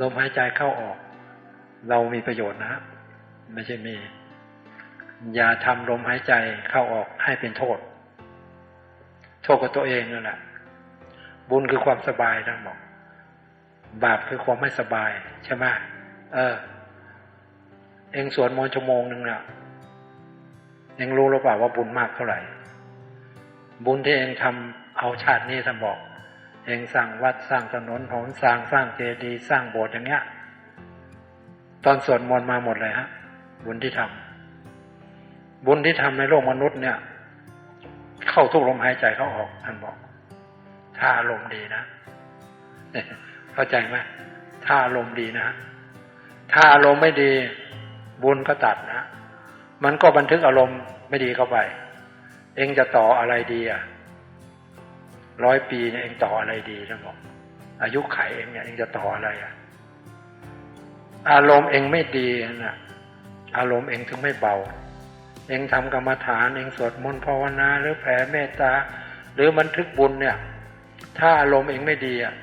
ลมหายใจเข้าออก เรามีประโยชน์นะฮะไม่ใช่มี อย่าทำลมหายใจเข้าออกให้เป็นโทษ โทษกับตัวเองนั่นแหละบุญคือความสบายท่านบอก บาปคือความไม่สบาย ใช่ไหมเออ เองสวดมนต์ชั่วโมงหนึ่งน่ะเองรู้หรือเปล่าว่าบุญมากเท่าไหร่ บุญที่เองทำเอาชาตินี้ท่านบอก เองสร้างวัดสร้างถนนหนสร้างสร้างเจดีย์สร้างโบสถ์อย่างเงี้ย ตอนสวดมนต์มาหมดเลยฮะ บุญที่ทำบุญที่ทำในโลกมนุษย์เนี่ย เข้าทุกลมหายใจเข้าออกท่านบอก ถ้าอารมณ์ดีนะเข้าใจไหมถ้าอารมณ์ดีนะถ้าอารมณ์ไม่ดี บุญก็ตัดนะมันก็บันทึกอารมณ์ไม่ดีเข้าไป เองจะต่ออะไรดีอะ ร้อยปีเนี่ยเองต่ออะไรดีท่านบอก อายุไขเองเนี่ยเองจะต่ออะไรอะอารมณ์เองไม่ดีนะอารมณ์เองถึงไม่เบา เองทำกรรมฐานเองสวดมนต์ภาวนาหรือแผ่เมตตา หรือบันทึกบุญเนี่ย ถ้าอารมณ์เองไม่ดีอะ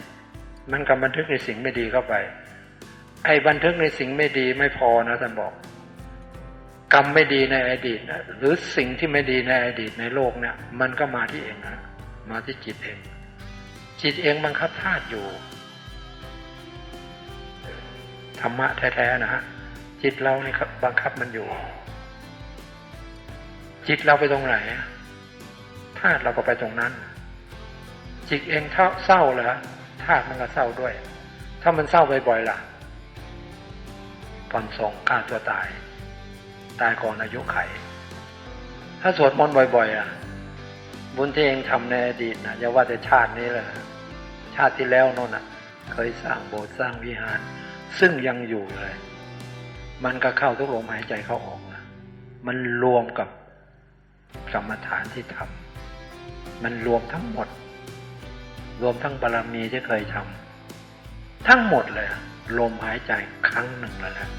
มันก็บันทึกในสิ่งไม่ดีเข้าไป ไอ้บันทึกในสิ่งไม่ดีไม่พอนะท่านบอก กรรมไม่ดีในอดีตนะหรือสิ่งที่ไม่ดีในอดีตในโลกเนี่ย มันก็มาที่เองนะ มาที่จิตเอง จิตเองบังคับธาตุอยู่ ธรรมะแท้ๆนะฮะจิตเราเนี่ครับบังคับมันอยู่ จิตเราไปตรงไหนอะธาตุเราก็ไปตรงนั้น จิตเองเศร้าเหรอธาตุมันก็เศร้าด้วย ถ้ามันเศร้าบ่อยๆล่ะผ่อนส่งฆ่าตัวตาย ตายก่อนอายุไข ถ้าสวดมนต์บ่อยๆอะ บุญที่เองทำในอดีตนะอย่าว่าแต่ชาตินี้เลยชาติที่แล้วโน่นอะเคยสร้างโบสถ์สร้างวิหาร ซึ่งยังอยู่เลย มันก็เข้าทุกลมหายใจเข้าออกนะมันรวมกับกรรมฐานที่ทำมันรวมทั้งหมด รวมทั้งบารมีที่เคยทำทั้งหมดเลยลมหายใจครั้งหนึ่งแล้วนะ